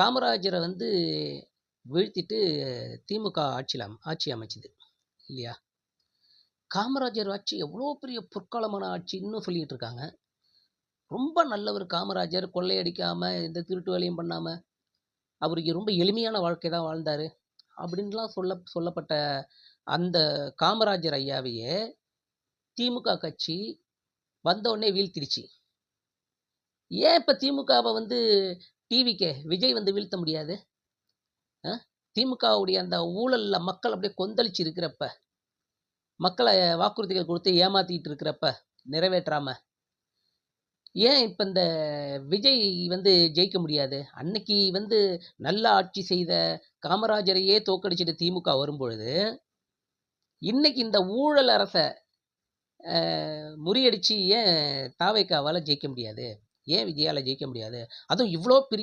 காமராஜரை வந்து வீழ்த்திட்டு திமுக ஆட்சியில் ஆட்சி அமைச்சுது இல்லையா? காமராஜர் ஆட்சி எவ்வளோ பெரிய பொற்காலமான இன்னும் சொல்லிகிட்டு இருக்காங்க. ரொம்ப நல்லவர் காமராஜர் கொள்ளையடிக்காமல் எந்த திருட்டு வேலையும் பண்ணாமல் அவருக்கு ரொம்ப எளிமையான வாழ்க்கை தான் வாழ்ந்தார். அப்படின்லாம் சொல்ல சொல்லப்பட்ட அந்த காமராஜர் ஐயாவையே திமுக கட்சி வந்தவுடனே வீழ்த்திடுச்சு. ஏன் இப்போ திமுகவை வந்து டிவிக்கே விஜய் வந்து வீழ்த்த முடியாது. ஆ? திமுகவுடைய அந்த ஊழலில் மக்கள் அப்படியே கொந்தளிச்சு இருக்கிறப்ப மக்களை வாக்குறுதிகள் கொடுத்து ஏமாத்திக்கிட்டு இருக்கிறப்ப நிறைவேற்றாம ஏன் இப்போ இந்த விஜய் வந்து ஜெயிக்க முடியாது? அன்னைக்கு வந்து நல்ல ஆட்சி செய்த காமராஜரையே தோக்கடிச்சிட்டு திமுக வரும்பொழுது இன்னைக்கு இந்த ஊழல் அரசை முறியடிச்சு ஏன் தாவைக்காவால் ஜெயிக்க முடியாது? ஏன் விஜயால ஜெயிக்க முடியாது? அதுவும் இவ்வளோ பெரிய